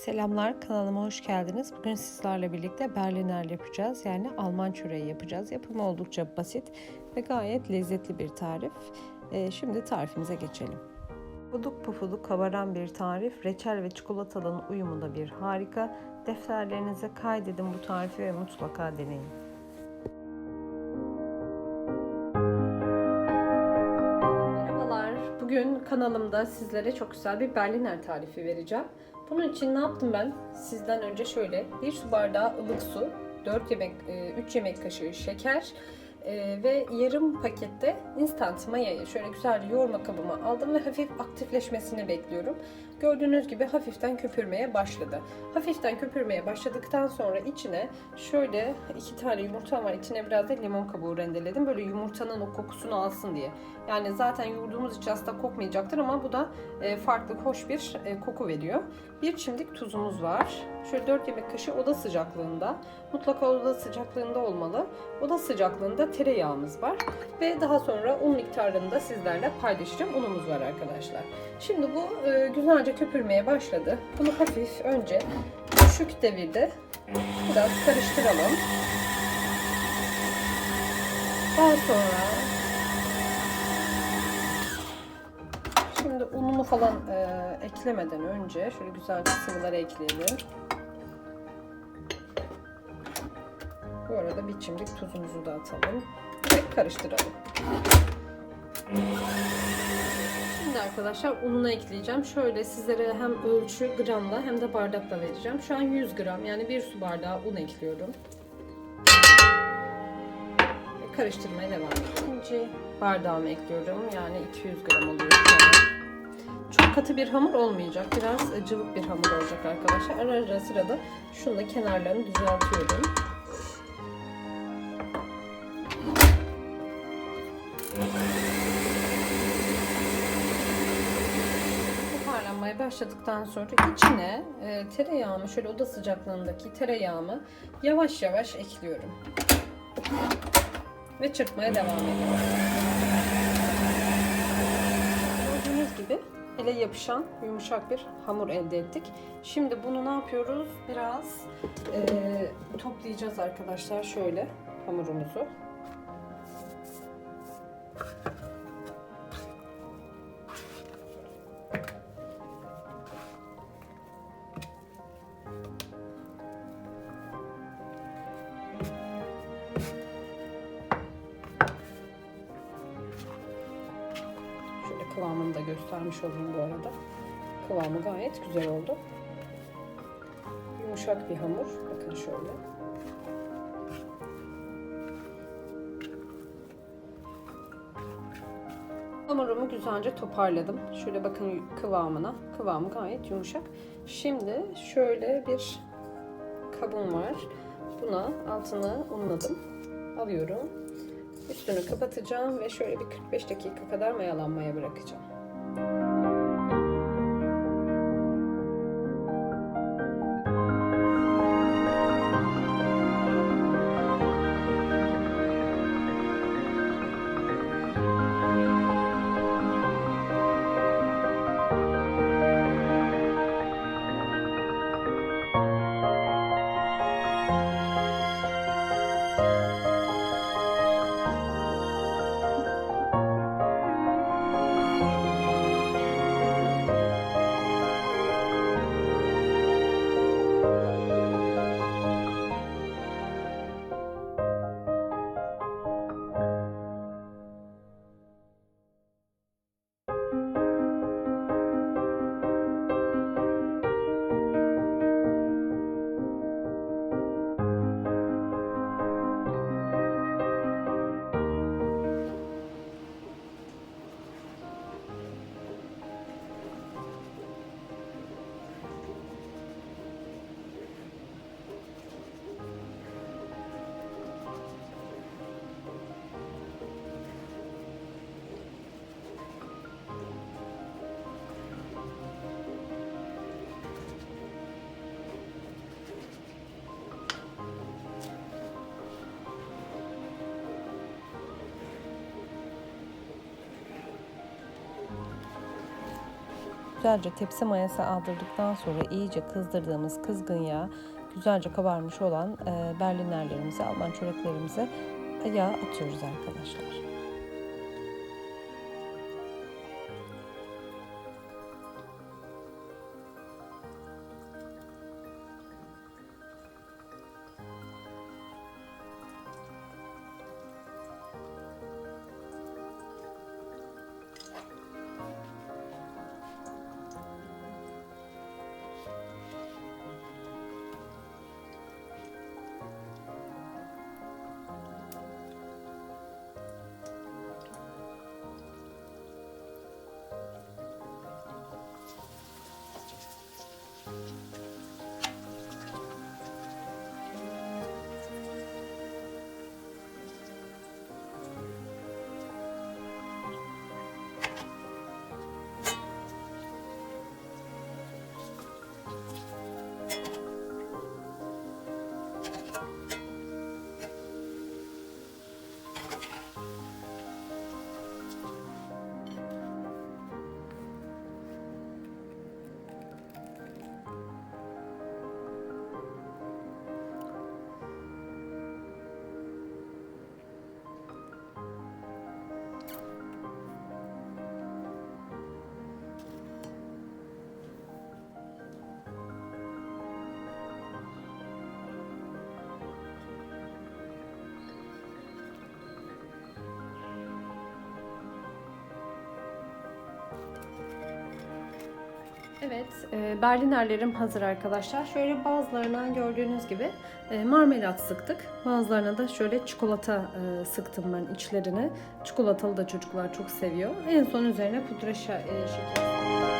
Selamlar kanalıma hoş geldiniz. Bugün sizlerle birlikte Berliner yapacağız. Yani Alman çöreği yapacağız. Yapımı oldukça basit ve gayet lezzetli bir tarif. Ee, şimdi tarifimize geçelim. Puduk pufuduk kabaran bir tarif. Reçel ve çikolatanın uyumunda bir harika. Defterlerinize kaydedin bu tarifi ve mutlaka deneyin. Merhabalar. Bugün kanalımda sizlere çok güzel bir Berliner tarifi vereceğim. Bunun için ne yaptım ben? Sizden önce şöyle 1 su bardağı ılık su, 4 yemek 3 yemek kaşığı şeker e, ve yarım pakette instant mayayı şöyle güzelce yoğurma kabıma aldım ve hafif aktifleşmesini bekliyorum. Gördüğünüz gibi hafiften köpürmeye başladı. Hafiften köpürmeye başladıktan sonra içine şöyle iki tane yumurta var. İçine biraz da limon kabuğu rendeledim. Böyle yumurtanın o kokusunu alsın diye. Yani zaten yoğurduğumuz için aslında kokmayacaktır ama bu da e, farklı hoş bir e, koku veriyor. Bir çimdik tuzumuz var. Şöyle 4 yemek kaşığı oda sıcaklığında. Mutlaka oda sıcaklığında olmalı. Oda sıcaklığında tereyağımız var. Ve daha sonra un miktarını da sizlerle paylaşacağım. Unumuz var arkadaşlar. Şimdi bu e, güzelce köpürmeye başladı. Bunu hafif önce düşük devirde biraz karıştıralım. Daha sonra şimdi ununu falan e, eklemeden önce şöyle güzelce sıvıları ekleyelim. Bu arada bir çimdik tuzumuzu da atalım ve karıştıralım. Şimdi arkadaşlar ununu ekleyeceğim. Şöyle sizlere hem ölçü gramla hem de bardakla vereceğim. Şu an 100 gram yani bir su bardağı un ekliyorum. Ve karıştırmaya devam ediyorum. İkinci bardağımı ekliyorum. Yani 200 gram oluyor. Çok katı bir hamur olmayacak. Biraz cıvık bir hamur olacak arkadaşlar. Ara ara sırada şunu da kenarlarını düzeltiyorum. Toparlanmaya başladıktan sonra içine e, tereyağımı şöyle oda sıcaklığındaki tereyağımı yavaş yavaş ekliyorum. Ve çırpmaya devam ediyorum. Gördüğünüz gibi ele yapışan yumuşak bir hamur elde ettik. Şimdi bunu ne yapıyoruz? Biraz e, toplayacağız arkadaşlar şöyle hamurumuzu. Kıvamını da göstermiş olayım bu arada. Kıvamı gayet güzel oldu. Yumuşak bir hamur. Bakın şöyle. Hamurumu güzelce toparladım. Şöyle bakın kıvamına. Kıvamı gayet yumuşak. Şimdi şöyle bir kabım var. Buna altını unladım. Alıyorum. Üstünü kapatacağım ve şöyle bir 45 dakika kadar mayalanmaya bırakacağım. Güzelce tepsi mayası aldırdıktan sonra iyice kızdırdığımız kızgın yağ güzelce kabarmış olan berlinerlerimizi, Alman çöreklerimizi yağ atıyoruz arkadaşlar. Evet, e, berlinerlerim hazır arkadaşlar. Şöyle bazılarına gördüğünüz gibi e, marmelat sıktık. Bazılarına da şöyle çikolata e, sıktım ben içlerine. Çikolatalı da çocuklar çok seviyor. En son üzerine pudra şekeri.